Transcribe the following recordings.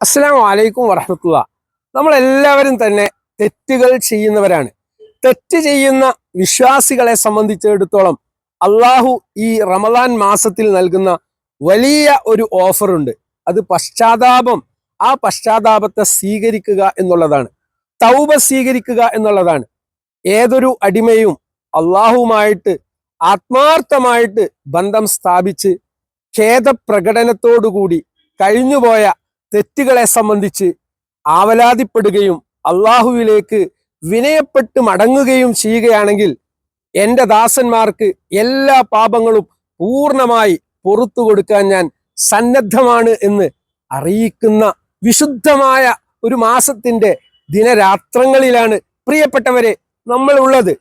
അസ്സലാം വലൈക്കും വറഹമത്തുള്ള. നമ്മളെല്ലാവരും തന്നെ തെറ്റുകൾ ചെയ്യുന്നവരാണ്. തെറ്റ് ചെയ്യുന്ന വിശ്വാസികളെ സംബന്ധിച്ചിടത്തോളം അള്ളാഹു ഈ റമദാൻ മാസത്തിൽ നൽകുന്ന വലിയ ഒരു ഓഫറുണ്ട്. അത് പശ്ചാത്താപം ആ പശ്ചാത്താപത്തെ സ്വീകരിക്കുക എന്നുള്ളതാണ്. തൗബ സ്വീകരിക്കുക എന്നുള്ളതാണ്. ഏതൊരു അടിമയും അള്ളാഹുമായിട്ട് ആത്മാർത്ഥമായിട്ട് ബന്ധം സ്ഥാപിച്ച് ഖേദപ്രകടനത്തോടുകൂടി കഴിഞ്ഞുപോയ തെറ്റുകളെ സംബന്ധിച്ച് ആവലാതിപ്പെടുകയും അള്ളാഹുവിലേക്ക് വിനയപ്പെട്ട് മടങ്ങുകയും ചെയ്യുകയാണെങ്കിൽ എന്റെ ദാസന്മാർക്ക് എല്ലാ പാപങ്ങളും പൂർണമായി പുറത്തു കൊടുക്കാൻ ഞാൻ സന്നദ്ധമാണ് എന്ന് അറിയിക്കുന്ന വിശുദ്ധമായ ഒരു മാസത്തിന്റെ ദിനരാത്രങ്ങളിലാണ് പ്രിയപ്പെട്ടവരെ നമ്മൾ ഉള്ളത്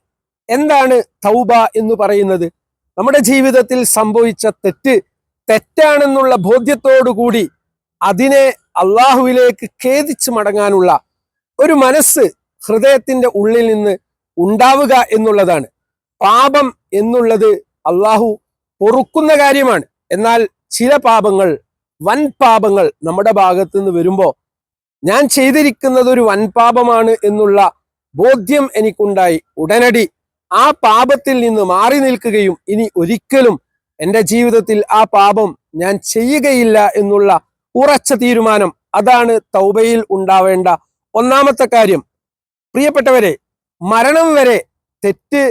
എന്താണ് തൗബ എന്ന് പറയുന്നത്? നമ്മുടെ ജീവിതത്തിൽ സംഭവിച്ച തെറ്റ് തെറ്റാണെന്നുള്ള ബോധ്യത്തോടുകൂടി അതിനെ അള്ളാഹുവിലേക്ക് ഖേദിച്ച് മടങ്ങാനുള്ള ഒരു മനസ്സ് ഹൃദയത്തിന്റെ ഉള്ളിൽ നിന്ന് ഉണ്ടാവുക എന്നുള്ളതാണ്. പാപം എന്നുള്ളത് അള്ളാഹു പൊറുക്കുന്ന കാര്യമാണ്. എന്നാൽ ചില പാപങ്ങൾ വൻ പാപങ്ങൾ നമ്മുടെ ഭാഗത്ത് നിന്ന് വരുമ്പോൾ ഞാൻ ചെയ്തിരിക്കുന്നത് ഒരു വൻ പാപമാണ് എന്നുള്ള ബോധ്യം എനിക്കുണ്ടായി. ഉടനടി ആ പാപത്തിൽ നിന്ന് മാറി നിൽക്കുകയും ഇനി ഒരിക്കലും എന്റെ ജീവിതത്തിൽ ആ പാപം ഞാൻ ചെയ്യുകയില്ല എന്നുള്ള ഉറച്ച തീരുമാനം. അതാണ് തൗബയിൽ ഉണ്ടാവേണ്ട ഒന്നാമത്തെ കാര്യം. പ്രിയപ്പെട്ടവരെ മരണം വരെ തെറ്റ്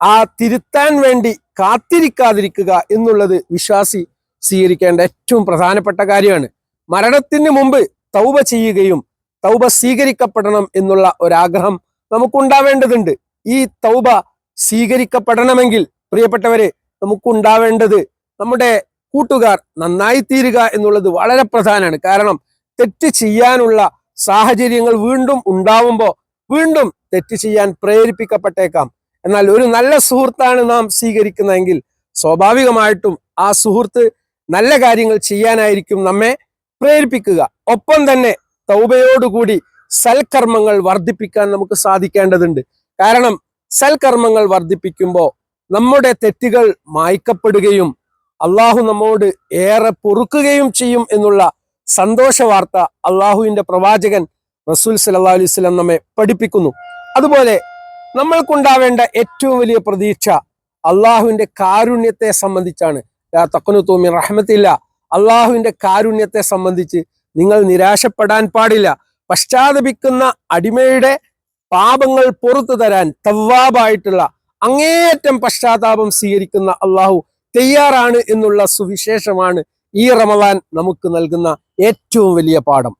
ആ തിരുത്താൻ വേണ്ടി കാത്തിരിക്കാതിരിക്കുക എന്നുള്ളത് വിശ്വാസി സ്വീകരിക്കേണ്ട ഏറ്റവും പ്രധാനപ്പെട്ട കാര്യമാണ്. മരണത്തിന് മുമ്പ് തൗബ ചെയ്യുകയും തൗബ സ്വീകരിക്കപ്പെടണം എന്നുള്ള ഒരാഗ്രഹം നമുക്കുണ്ടാവേണ്ടതുണ്ട്. ഈ തൗബ സ്വീകരിക്കപ്പെടണമെങ്കിൽ പ്രിയപ്പെട്ടവരെ നമുക്കുണ്ടാവേണ്ടത് നമ്മുടെ കൂട്ടുകാർ നന്നായി തീരുക എന്നുള്ളത് വളരെ പ്രധാനമാണ്. കാരണം തെറ്റ് ചെയ്യാനുള്ള സാഹചര്യങ്ങൾ വീണ്ടും ഉണ്ടാവുമ്പോൾ വീണ്ടും തെറ്റ് ചെയ്യാൻ പ്രേരിപ്പിക്കപ്പെട്ടേക്കാം. എന്നാൽ ഒരു നല്ല സുഹൃത്താണ് നാം സ്വീകരിക്കുന്നതെങ്കിൽ സ്വാഭാവികമായിട്ടും ആ സുഹൃത്ത് നല്ല കാര്യങ്ങൾ ചെയ്യാനായിരിക്കും നമ്മെ പ്രേരിപ്പിക്കുക. ഒപ്പം തന്നെ തൗബയോടുകൂടി സൽക്കർമ്മങ്ങൾ വർദ്ധിപ്പിക്കാൻ നമുക്ക് സാധിക്കേണ്ടതുണ്ട്. കാരണം സൽക്കർമ്മങ്ങൾ വർദ്ധിപ്പിക്കുമ്പോൾ നമ്മുടെ തെറ്റുകൾ മായ്ക്കപ്പെടുകയും അള്ളാഹു നമ്മോട് ഏറെ പൊറുക്കുകയും ചെയ്യും എന്നുള്ള സന്തോഷ വാർത്ത അള്ളാഹുവിന്റെ പ്രവാചകൻ റസൂൽ സല്ലാ അലൈഹി നമ്മെ പഠിപ്പിക്കുന്നു. അതുപോലെ നമ്മൾക്കുണ്ടാവേണ്ട ഏറ്റവും വലിയ പ്രതീക്ഷ അള്ളാഹുവിന്റെ കാരുണ്യത്തെ സംബന്ധിച്ചാണ്. തക്കനു തോമി റഹ്മത്തില്ല. അള്ളാഹുവിന്റെ കാരുണ്യത്തെ സംബന്ധിച്ച് നിങ്ങൾ നിരാശപ്പെടാൻ പാടില്ല. പശ്ചാത്തപിക്കുന്ന അടിമയുടെ പാപങ്ങൾ പുറത്തു തരാൻ തവ്വാബായിട്ടുള്ള അങ്ങേയറ്റം പശ്ചാത്താപം സ്വീകരിക്കുന്ന അള്ളാഹു തയ്യാറാണ് എന്നുള്ള സുവിശേഷമാണ് ഈ റമദാൻ നമുക്ക് നൽകുന്ന ഏറ്റവും വലിയ പാഠം.